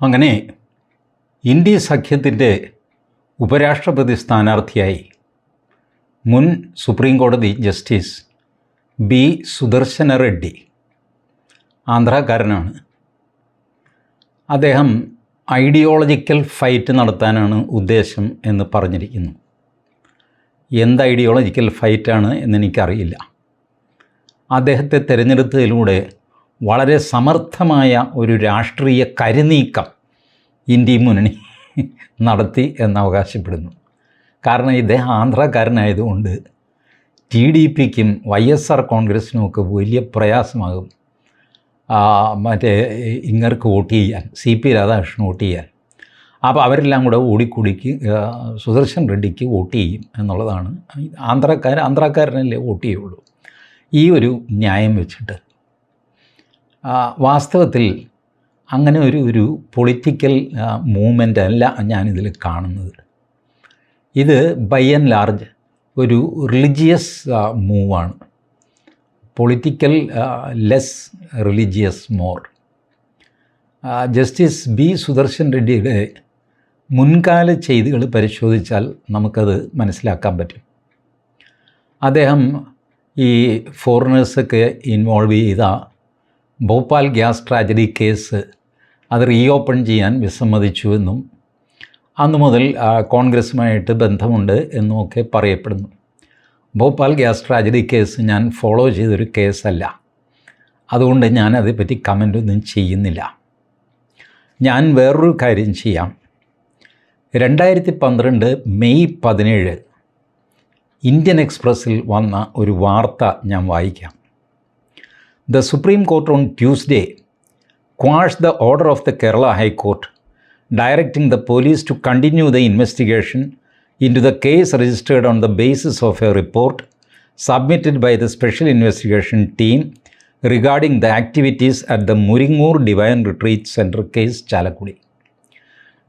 അങ്ങനെ ഇന്ത്യ സഖ്യത്തിന്റെ ഉപരാഷ്ട്രപതി സ്ഥാനാർത്ഥിയായി മുൻ സുപ്രീം കോടതി ജസ്റ്റിസ് ബി സുദർശന റെഡ്ഡി ആന്ധ്രാക്കാരനാണ് അദ്ദേഹം ഐഡിയോളജിക്കൽ ഫൈറ്റ് നടത്താനാണ് ഉദ്ദേശം എന്ന് പറഞ്ഞിരിക്കുന്നു. എന്ത് ഐഡിയോളജിക്കൽ ഫൈറ്റാണ് എന്നെനിക്കറിയില്ല. അദ്ദേഹത്തെ തിരഞ്ഞെടുത്തതിലൂടെ വളരെ സമർത്ഥമായ ഒരു രാഷ്ട്രീയ കരുനീക്കം ഇന്ത്യ മുന്നണി നടത്തി എന്ന് അവകാശപ്പെടുന്നു കാരണം ഇദ്ദേഹം ആന്ധ്രാക്കാരനായതുകൊണ്ട് ടി ഡി പിക്കും വൈ എസ് ആർ കോൺഗ്രസ്സിനും ഒക്കെ വലിയ പ്രയാസമാകും. മറ്റേ ഇങ്ങർക്ക് വോട്ട് ചെയ്യാൻ സി പി രാധാകൃഷ്ണൻ വോട്ട് ചെയ്യാൻ. അപ്പോൾ അവരെല്ലാം കൂടെ ഓടിക്കൂടിക്ക് സുദർശൻ റെഡ്ഡിക്ക് വോട്ട് ചെയ്യും എന്നുള്ളതാണ്. ആന്ധ്രാക്കാർ ആന്ധ്രാക്കാരനല്ലേ വോട്ട് ചെയ്യുള്ളൂ. ഈ ഒരു ന്യായം വെച്ചിട്ട് വാസ്തവത്തിൽ അങ്ങനെ ഒരു ഒരു പൊളിറ്റിക്കൽ മൂവ്മെന്റ് അല്ല ഞാനിതിൽ കാണുന്നത്. ഇത് ബൈ ആൻഡ് ലാർജ് ഒരു religious മൂവാണ് political less religious more justice B Sudarshan റെഡ്ഡിയുടെ മുൻകാല ചെയ്തികൾ പരിശോധിച്ചാൽ നമുക്കത് മനസ്സിലാക്കാൻ പറ്റും. അദ്ദേഹം ഈ ഫോറിനേഴ്സൊക്കെ ഇൻവോൾവ് ചെയ്ത ഭോപ്പാൽ ഗ്യാസ് ട്രാജഡി കേസ് അത് റീഓപ്പൺ ചെയ്യാൻ വിസമ്മതിച്ചു എന്നും അന്നു മുതൽ കോൺഗ്രസ്സുമായിട്ട് ബന്ധമുണ്ട് എന്നുമൊക്കെ പറയപ്പെടുന്നു. ഭോപ്പാൽ ഗ്യാസ് ട്രാജഡി കേസ് ഞാൻ ഫോളോ ചെയ്തൊരു കേസല്ല. അതുകൊണ്ട് ഞാൻ അതേപ്പറ്റി കമന്റ് ഒന്നും ചെയ്യുന്നില്ല. ഞാൻ വേറൊരു കാര്യം ചെയ്യാം. രണ്ടായിരത്തി പന്ത്രണ്ട് മെയ് പതിനേഴ് ഇന്ത്യൻ എക്സ്പ്രസ്സിൽ വന്ന ഒരു വാർത്ത ഞാൻ വായിക്കാം. The Supreme Court on Tuesday quashed the order of the Kerala High Court directing the police to continue the investigation into the case registered on the basis of a report submitted by the Special Investigation Team regarding the activities at the Muringur Divine Retreat Center case Chalakudi.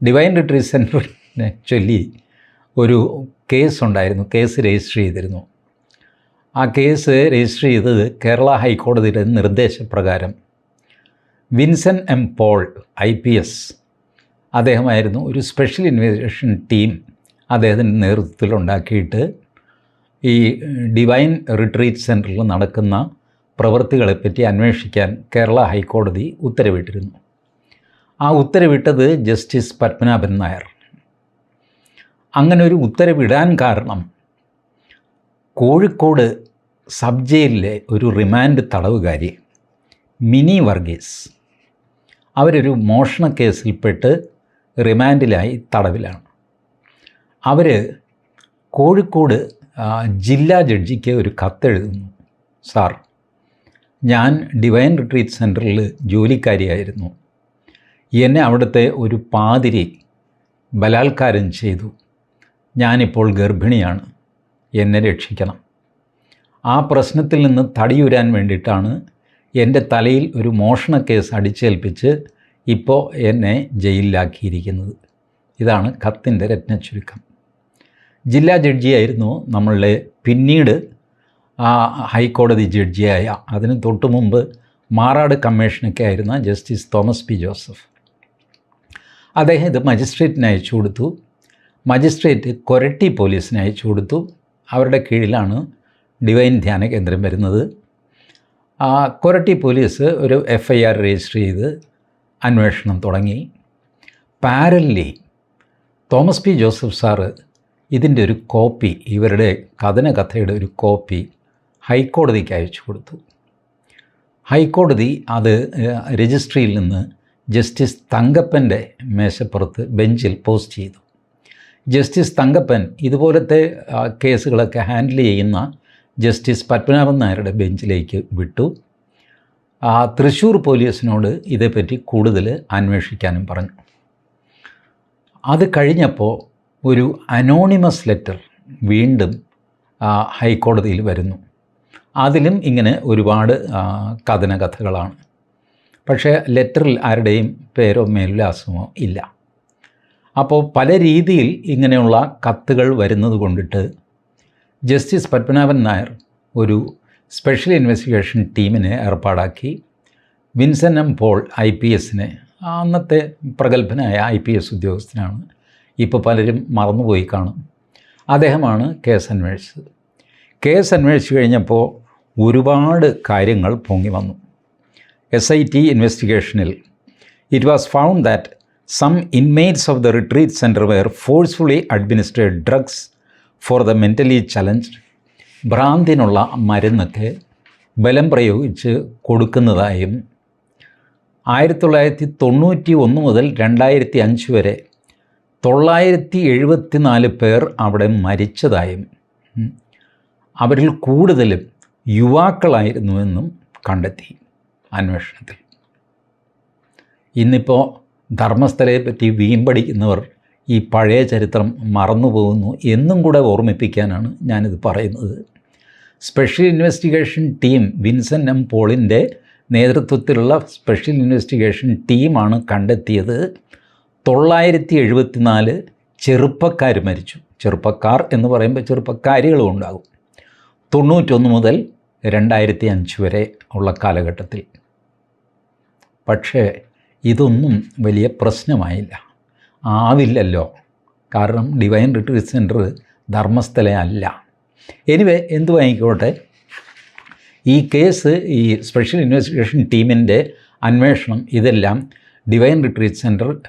Divine retreat സെന്ററിനെ ചൊല്ലി ഒരു case ഉണ്ടായിരുന്നു case register ചെയ്തിരുന്നു ആ case register ചെയ്തത് കേരള ഹൈക്കോടതിയുടെ നിർദ്ദേശപ്രകാരം. Vinson M Paul I P S. അദ്ദേഹമായിരുന്നു ഒരു സ്പെഷ്യൽ ഇൻവെസ്റ്റിഗേഷൻ ടീം അദ്ദേഹത്തിന്റെ നേതൃത്വത്തിൽ ഉണ്ടാക്കിയിട്ട് ഈ ഡിവൈൻ റിട്രീറ്റ് സെന്ററിൽ നടക്കുന്ന പ്രവൃത്തികളെപ്പറ്റി അന്വേഷിക്കാൻ കേരള ഹൈക്കോടതി ഉത്തരവിട്ടിരുന്നു. ആ ഉത്തരവിട്ടത് ജസ്റ്റിസ് പത്മനാഭൻ നായർ. അങ്ങനെ ഒരു ഉത്തരവിടാൻ കാരണം കോഴിക്കോട് സബ് ജയിലിലെ ഒരു റിമാൻഡ് തടവുകാരി മിനി വർഗീസ് അവരൊരു മോഷണ കേസിൽപ്പെട്ട് റിമാൻഡിലായി തടവിലാണ്. അവർ കോഴിക്കോട് ജില്ലാ ജഡ്ജിക്ക് ഒരു കത്തെഴുതുന്നു. സാർ ഞാൻ ഡിവൈൻ റിട്രീറ്റ് സെന്ററിൽ ജോലിക്കാരിയായിരുന്നു. എന്നെ അവിടുത്തെ ഒരു പാതിരി ബലാത്കാരം ചെയ്തു. ഞാനിപ്പോൾ ഗർഭിണിയാണ്. എന്നെ രക്ഷിക്കണം. ആ പ്രശ്നത്തിൽ നിന്ന് തടിയുരാൻ വേണ്ടിയിട്ടാണ് എന്റെ തലയിൽ ഒരു മോഷണ കേസ് അടിച്ചേൽപ്പിച്ച് ഇപ്പോൾ എന്നെ ജയിലിലാക്കിയിരിക്കുന്നത്. ഇതാണ് കത്തിന്റെ രത്നച്ചുരുക്കം. ജില്ലാ ജഡ്ജിയായിരുന്നു നമ്മളുടെ പിന്നീട് ഹൈക്കോടതി ജഡ്ജിയായ. അതിന് തൊട്ടു മുമ്പ് മാറാട് കമ്മീഷനൊക്കെ ആയിരുന്ന ജസ്റ്റിസ് തോമസ് പി ജോസഫ്. അദ്ദേഹം ഇത് മജിസ്ട്രേറ്റിന് അയച്ചു കൊടുത്തു. മജിസ്ട്രേറ്റ് കൊരട്ടി പോലീസിന് അയച്ചു കൊടുത്തു. അവരുടെ കീഴിലാണ് ഡിവൈൻ ധ്യാന കേന്ദ്രം വരുന്നത്. കൊരട്ടി പോലീസ് ഒരു എഫ് ഐ ആർ രജിസ്റ്റർ ചെയ്ത് അന്വേഷണം തുടങ്ങി. പാരലി തോമസ് പി ജോസഫ് സാറ് ഇതിന്റെ ഒരു കോപ്പി ഇവരുടെ കഥന കഥയുടെ ഒരു കോപ്പി ഹൈക്കോടതിക്ക് അയച്ചു കൊടുത്തു. ഹൈക്കോടതി അത് രജിസ്ട്രിയിൽ നിന്ന് ജസ്റ്റിസ് തങ്കപ്പന്റെ മേശപ്പുറത്ത് ബെഞ്ചിൽ പോസ്റ്റ് ചെയ്തു. ജസ്റ്റിസ് തങ്കപ്പൻ ഇതുപോലത്തെ കേസുകളൊക്കെ ഹാൻഡിൽ ചെയ്യുന്ന ജസ്റ്റിസ് പത്മനാഭൻ നായരുടെ ബെഞ്ചിലേക്ക് വിട്ടു. ആ, തൃശ്ശൂർ പോലീസിനോട് ഇതേപ്പറ്റി കൂടുതൽ അന്വേഷിക്കാനും പറഞ്ഞു. അത് കഴിഞ്ഞപ്പോൾ ഒരു അനോണിമസ് ലെറ്റർ വീണ്ടും ഹൈക്കോടതിയിൽ വരുന്നു. അതിലും ഇങ്ങനെ ഒരുപാട് കഥനകഥകളാണ്. കഥന കഥകളാണ് പക്ഷേ ലെറ്ററിൽ ആരുടെയും പേരോ മേലുല്ലാസമോ ഇല്ല. അപ്പോൾ പല രീതിയിൽ ഇങ്ങനെയുള്ള കത്തുകൾ വരുന്നത് കൊണ്ടിട്ട് ജസ്റ്റിസ് പത്മനാഭൻ നായർ ഒരു സ്പെഷ്യൽ ഇൻവെസ്റ്റിഗേഷൻ ടീമിനെ ഏർപ്പാടാക്കി. Vinson M Paul I P എസിനെ അന്നത്തെ പ്രഗത്ഭനായ ഐ പി എസ് ഉദ്യോഗസ്ഥനാണ് ഇപ്പോൾ പലരും മറന്നുപോയി കാണും. അദ്ദേഹമാണ് കേസ് അന്വേഷിച്ചത്. കേസ് അന്വേഷിച്ച് കഴിഞ്ഞപ്പോൾ ഒരുപാട് കാര്യങ്ങൾ പൊങ്ങി വന്നു. S I T ഇൻവെസ്റ്റിഗേഷനിൽ it was found that some inmates of the retreat centre were forcefully administered drugs for the mentally challenged ഭ്രാന്തിനുള്ള മരുന്നൊക്കെ ബലം പ്രയോഗിച്ച് കൊടുക്കുന്നതായും ആയിരത്തി തൊള്ളായിരത്തി തൊണ്ണൂറ്റി ഒന്ന് മുതൽ രണ്ടായിരത്തി അഞ്ച് വരെ തൊള്ളായിരത്തി എഴുപത്തി നാല് പേർ അവിടെ മരിച്ചതായും അവരിൽ കൂടുതലും യുവാക്കളായിരുന്നുവെന്നും കണ്ടെത്തി അന്വേഷണത്തിൽ. ഇന്നിപ്പോൾ ധർമ്മസ്ഥലയെ പറ്റി വീമ്പടിക്കുന്നവർ ഈ പഴയ ചരിത്രം മറന്നുപോകുന്നു എന്നും കൂടെ ഓർമ്മിപ്പിക്കാനാണ് ഞാനിത് പറയുന്നത്. Special investigation team Vinson M പോളിന്റെ നേതൃത്വത്തിലുള്ള സ്പെഷ്യൽ ഇൻവെസ്റ്റിഗേഷൻ ടീമാണ് കണ്ടെത്തിയത്. തൊള്ളായിരത്തി എഴുപത്തിനാല് ചെറുപ്പക്കാർ മരിച്ചു. ചെറുപ്പക്കാർ എന്ന് പറയുമ്പോൾ ചെറുപ്പക്കാരികളും ഉണ്ടാകും. തൊണ്ണൂറ്റൊന്ന് മുതൽ രണ്ടായിരത്തി അഞ്ച് വരെ ഉള്ള കാലഘട്ടത്തിൽ. പക്ഷേ ഇതൊന്നും വലിയ പ്രശ്നമായില്ല. ആവില്ലല്ലോ. കാരണം ഡിവൈൻ റിട്രീറ്റ് സെന്റർ ധർമ്മസ്ഥലയല്ല എനിവേ എന്തു വാങ്ങിക്കോട്ടെ? ഈ കേസ് ഈ സ്പെഷ്യൽ ഇൻവെസ്റ്റിഗേഷൻ ടീമിന്റെ അന്വേഷണം ഇതെല്ലാം ഡിവൈൻ റിട്രീറ്റ് സെന്റർ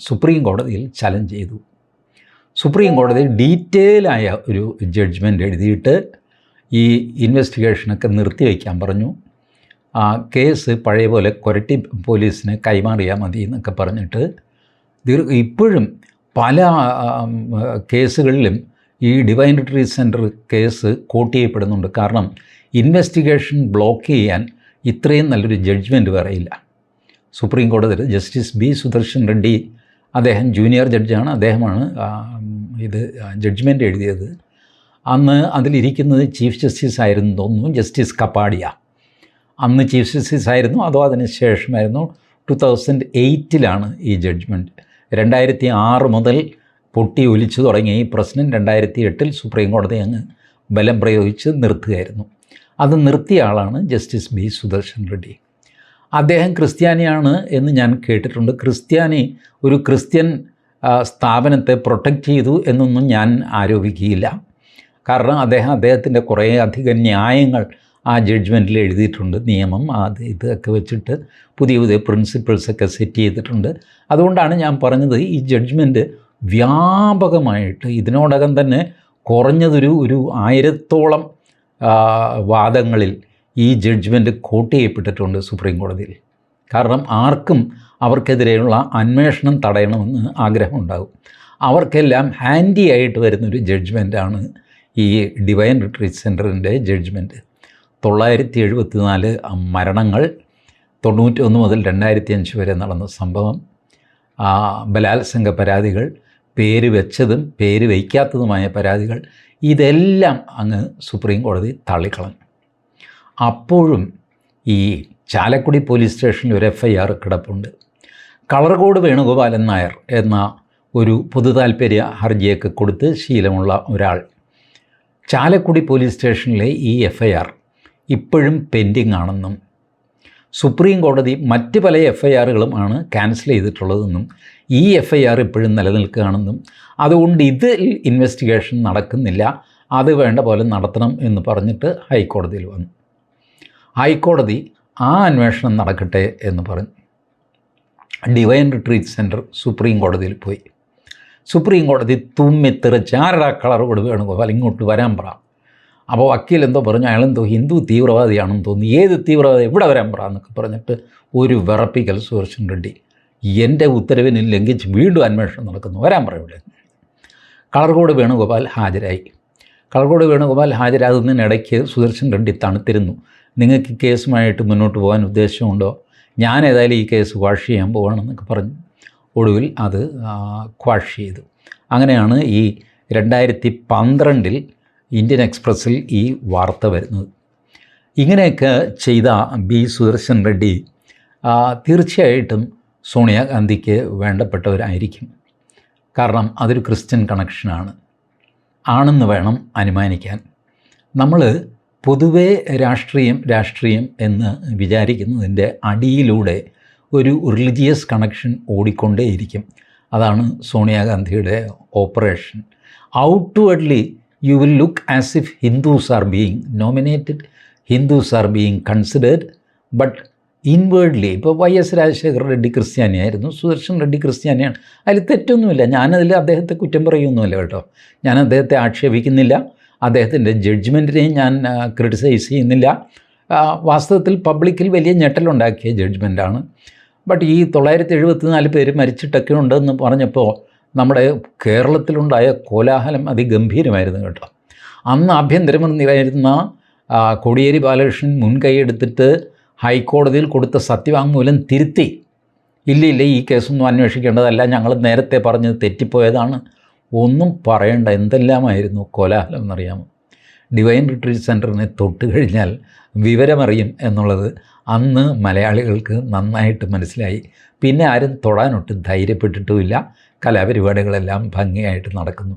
സുപ്രീം കോടതിയിൽ ചലഞ്ച് ചെയ്തു. സുപ്രീം കോടതി ഡീറ്റെയിലായ ഒരു ജഡ്ജ്മെന്റ് എഴുതിയിട്ട് ഈ ഇൻവെസ്റ്റിഗേഷനൊക്കെ നിർത്തിവെക്കാൻ പറഞ്ഞു. കേസ് പഴയ പോലെ കൊരട്ടി പോലീസിന് കൈമാറിയാൽ മതി എന്നൊക്കെ പറഞ്ഞിട്ട് ദീർഘ ഇപ്പോഴും പല കേസുകളിലും ഈ divine retreat centre case quote ചെയ്യപ്പെടുന്നുണ്ട്. കാരണം ഇൻവെസ്റ്റിഗേഷൻ ബ്ലോക്ക് ചെയ്യാൻ ഇത്രയും നല്ലൊരു ജഡ്ജ്മെന്റ് വേറെയില്ല സുപ്രീം കോടതിയിൽ ജസ്റ്റിസ് ബി സുദർശൻ റെഡ്ഡി അദ്ദേഹം ജൂനിയർ ജഡ്ജാണ്. അദ്ദേഹമാണ് ഇത് ജഡ്ജ്മെന്റ് എഴുതിയത്. അന്ന് അതിലിരിക്കുന്നത് ചീഫ് ജസ്റ്റിസ് ആയിരുന്നു തോന്നുന്നു ജസ്റ്റിസ് കപ്പാടിയ. അന്ന് ചീഫ് ജസ്റ്റിസ് ആയിരുന്നു അതോ അതിന് ശേഷമായിരുന്നു? ടു തൗസൻഡ് എയ്റ്റിലാണ് ഈ ജഡ്ജ്മെന്റ് രണ്ടായിരത്തി ആറ് മുതൽ പൊട്ടി ഒലിച്ചു തുടങ്ങിയ ഈ പ്രശ്നം രണ്ടായിരത്തി എട്ടിൽ സുപ്രീം കോടതി അങ്ങ് ബലം പ്രയോഗിച്ച് നിർത്തുകയായിരുന്നു. അത് നിർത്തിയ ആളാണ് ജസ്റ്റിസ് ബി സുദർശൻ റെഡ്ഡി. അദ്ദേഹം ക്രിസ്ത്യാനിയാണ് എന്ന് ഞാൻ കേട്ടിട്ടുണ്ട്. ക്രിസ്ത്യാനി ഒരു ക്രിസ്ത്യൻ സ്ഥാപനത്തെ പ്രൊട്ടക്റ്റ് ചെയ്തു എന്നൊന്നും ഞാൻ ആരോപിക്കുകയില്ല. കാരണം അദ്ദേഹം അദ്ദേഹത്തിന്റെ കുറേ അധികം ന്യായങ്ങൾ ആ ജഡ്ജ്മെന്റിൽ എഴുതിയിട്ടുണ്ട് നിയമം അത് ഇതൊക്കെ വെച്ചിട്ട് പുതിയ പുതിയ പ്രിൻസിപ്പിൾസൊക്കെ സെറ്റ് ചെയ്തിട്ടുണ്ട്. അതുകൊണ്ടാണ് ഞാൻ പറഞ്ഞത് ഈ ജഡ്ജ്മെന്റ് വ്യാപകമായിട്ട് ഇതിനോടകം തന്നെ കുറഞ്ഞതൊരു ഒരു ആയിരത്തോളം വാദങ്ങളിൽ ഈ ജഡ്ജ്മെന്റ് കോട്ട് ചെയ്യപ്പെട്ടിട്ടുണ്ട് സുപ്രീം കോടതിയിൽ. കാരണം ആർക്കും അവർക്കെതിരെയുള്ള അന്വേഷണം തടയണമെന്ന് ആഗ്രഹമുണ്ടാകും. അവർക്കെല്ലാം ഹാൻഡി ആയിട്ട് വരുന്നൊരു ജഡ്ജ്മെന്റാണ് ഈ ഡിവൈൻ റിട്രീറ്റ് സെന്ററിന്റെ ജഡ്ജ്മെന്റ് തൊള്ളായിരത്തി എഴുപത്തി നാല് മരണങ്ങൾ തൊണ്ണൂറ്റി ഒന്ന് മുതൽ രണ്ടായിരത്തി അഞ്ച് വരെ നടന്ന സംഭവം. ബലാത്സംഗ പരാതികൾ പേര് വെച്ചതും പേര് വയ്ക്കാത്തതുമായ പരാതികൾ ഇതെല്ലാം അങ്ങ് സുപ്രീം കോടതി തള്ളിക്കളഞ്ഞു. അപ്പോഴും ഈ ചാലക്കുടി പോലീസ് സ്റ്റേഷനിൽ ഒരു എഫ് ഐ ആർ കിടപ്പുണ്ട് കളർകോട് വേണുഗോപാലൻ നായർ എന്ന ഒരു പൊതു പൊതുതാൽപര്യ ഹർജിയൊക്കെ കൊടുത്ത് ശീലമുള്ള ഒരാൾ. ചാലക്കുടി പോലീസ് സ്റ്റേഷനിലെ ഈ എഫ് ഐ ആർ ഇപ്പോഴും പെൻഡിങ് ആണെന്നും സുപ്രീം കോടതി മറ്റ് പല എഫ് ഐ ആറുകളും ആണ് ക്യാൻസൽ ചെയ്തിട്ടുള്ളതെന്നും ഈ എഫ് ഐ ആർ ഇപ്പോഴും നിലനിൽക്കുകയാണെന്നും അതുകൊണ്ട് ഇതിൽ ഇൻവെസ്റ്റിഗേഷൻ നടക്കുന്നില്ല. അത് വേണ്ട പോലെ നടത്തണം എന്ന് പറഞ്ഞിട്ട് ഹൈക്കോടതിയിൽ വന്നു. ഹൈക്കോടതി ആ അന്വേഷണം നടക്കട്ടെ എന്ന് പറഞ്ഞു. ഡിവൈൻ റിട്രീറ്റ് സെന്റർ സുപ്രീം കോടതിയിൽ പോയി. സുപ്രീം കോടതി തുമ്മിത്തെറിച്ച് ആരടാ കളർ കൊടുക്കുകയാണ് വേണുഗോപാൽ ഇങ്ങോട്ട് വരാൻ പറ. അപ്പോൾ വക്കീൽ എന്തോ പറഞ്ഞു അയാളെന്തോ ഹിന്ദു തീവ്രവാദിയാണെന്ന് തോന്നി ഏത് തീവ്രവാദി? ഇവിടെ വരാൻ പറ എന്നൊക്കെ പറഞ്ഞിട്ട് ഒരു വിറപ്പിക്കൽ സുദർശൻ റെഡ്ഡി. എന്റെ ഉത്തരവിന് ലംഘിച്ച് വീണ്ടും അന്വേഷണം നടക്കുന്നു. വരാൻ പറ ഇവിടെ. കളർകോട് വേണുഗോപാൽ ഹാജരായി. കളർകോട് വേണുഗോപാൽ ഹാജരാകുന്നതിനിടയ്ക്ക് സുദർശൻ റെഡ്ഡി തണുത്തിരുന്നു. നിങ്ങൾക്ക് കേസുമായിട്ട് മുന്നോട്ട് പോകാൻ ഉദ്ദേശമുണ്ടോ? ഞാൻ ഏതായാലും ഈ കേസ് ക്വാഷ് ചെയ്യാൻ പോകണമെന്നൊക്കെ പറഞ്ഞു. ഒടുവിൽ അത് ക്വാഷ് ചെയ്തു. അങ്ങനെയാണ് ഈ രണ്ടായിരത്തി പന്ത്രണ്ടിൽ ഇന്ത്യൻ എക്സ്പ്രസ്സിൽ ഈ വാർത്ത വരുന്നത്. ഇങ്ങനെയൊക്കെ ചെയ്ത ബി സുദർശൻ റെഡ്ഡി തീർച്ചയായിട്ടും സോണിയാഗാന്ധിക്ക് വേണ്ടപ്പെട്ടവരായിരിക്കും. കാരണം അതൊരു ക്രിസ്ത്യൻ കണക്ഷനാണ്. ആണെന്ന് വേണം അനുമാനിക്കാൻ. നമ്മൾ പൊതുവേ രാഷ്ട്രീയം രാഷ്ട്രീയം എന്ന് വിചാരിക്കുന്നതിന്റെ അടിയിലൂടെ ഒരു റിലിജിയസ് കണക്ഷൻ ഓടിക്കൊണ്ടേയിരിക്കും. അതാണ് സോണിയാഗാന്ധിയുടെ operation. Outwardly you will look as if Hindus are being nominated Hindus are being considered but inwardly ഇപ്പോൾ വൈ എസ് രാജശേഖർ റെഡ്ഡി ക്രിസ്ത്യാനിയായിരുന്നു സുദർശൻ റെഡ്ഡി ക്രിസ്ത്യാനിയാണ്. അതിൽ തെറ്റൊന്നുമില്ല. ഞാനതിൽ അദ്ദേഹത്തെ കുറ്റം പറയുമൊന്നുമില്ല കേട്ടോ. ഞാൻ അദ്ദേഹത്തെ ആക്ഷേപിക്കുന്നില്ല. അദ്ദേഹത്തിന്റെ ജഡ്ജ്മെന്റിനെയും ഞാൻ ക്രിട്ടിസൈസ് ചെയ്യുന്നില്ല. വാസ്തവത്തിൽ പബ്ലിക്കിൽ വലിയ ഞെട്ടലുണ്ടാക്കിയ ജഡ്ജ്മെന്റാണ് ബട്ട് ഈ തൊള്ളായിരത്തി എഴുപത്തി നാല് പേര് മരിച്ചിട്ടൊക്കെ ഉണ്ടെന്ന് പറഞ്ഞപ്പോൾ നമ്മുടെ കേരളത്തിലുണ്ടായ കോലാഹലം അതിഗംഭീരമായിരുന്നു കേട്ടോ. അന്ന് ആഭ്യന്തരമന്ത്രിയായിരുന്ന കോടിയേരി ബാലകൃഷ്ണൻ മുൻകൈയെടുത്തിട്ട് ഹൈക്കോടതിയിൽ കൊടുത്ത സത്യവാങ്മൂലം തിരുത്തി. ഇല്ല ഇല്ല ഈ കേസൊന്നും അന്വേഷിക്കേണ്ടതല്ല ഞങ്ങൾ നേരത്തെ പറഞ്ഞത് തെറ്റിപ്പോയതാണ്. ഒന്നും പറയണ്ട എന്തെല്ലാമായിരുന്നു കോലാഹലം എന്നറിയാമോ? ഡിവൈൻ റിട്രീറ്റ് സെന്ററിനെ തൊട്ട് കഴിഞ്ഞാൽ വിവരമറിയും എന്നുള്ളത് അന്ന് മലയാളികൾക്ക് നന്നായിട്ട് മനസ്സിലായി. പിന്നെ ആരും തൊടാനൊട്ട് ധൈര്യപ്പെട്ടിട്ടുമില്ല. കലാപരിപാടികളെല്ലാം ഭംഗിയായിട്ട് നടക്കുന്നു.